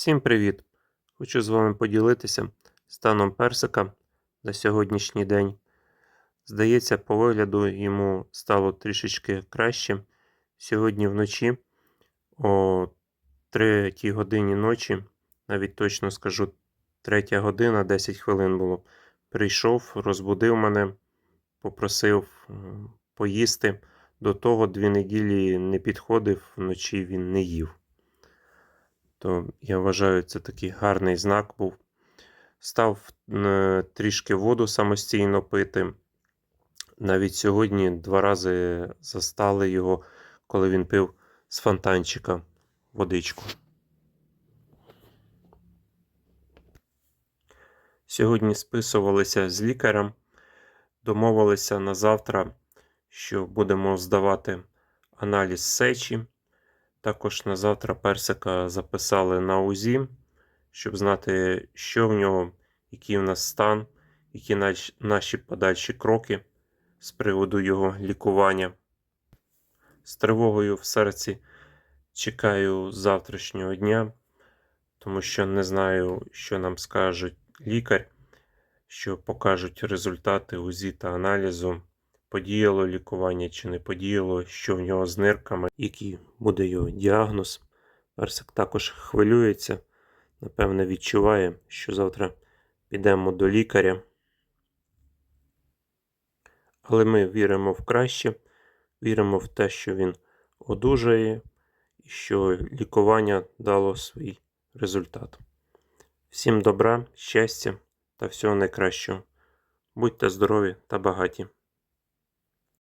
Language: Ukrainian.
Всім привіт! Хочу з вами поділитися станом персика на сьогоднішній день. Здається, по вигляду йому стало трішечки краще. Сьогодні вночі о 3 годині ночі, навіть точно скажу, 3 година 10 хвилин було. Прийшов, розбудив мене, попросив поїсти. До того дві неділі не підходив, вночі він не їв то я вважаю, це такий гарний знак був. Став е, трішки воду самостійно пити. Навіть сьогодні два рази застали його, коли він пив з фонтанчика водичку. Сьогодні списувалися з лікарем, домовилися на завтра, що будемо здавати аналіз сечі. Також на завтра персика записали на УЗІ, щоб знати, що в нього, який в нас стан, які наші подальші кроки з приводу його лікування. З тривогою в серці чекаю завтрашнього дня, тому що не знаю, що нам скаже лікар, що покажуть результати УЗІ та аналізу подіяло лікування чи не подіяло, що в нього з нирками, який буде його діагноз. Персик також хвилюється, напевне, відчуває, що завтра підемо до лікаря. Але ми віримо в краще, віримо в те, що він одужає і що лікування дало свій результат. Всім добра, щастя та всього найкращого. Будьте здорові та багаті!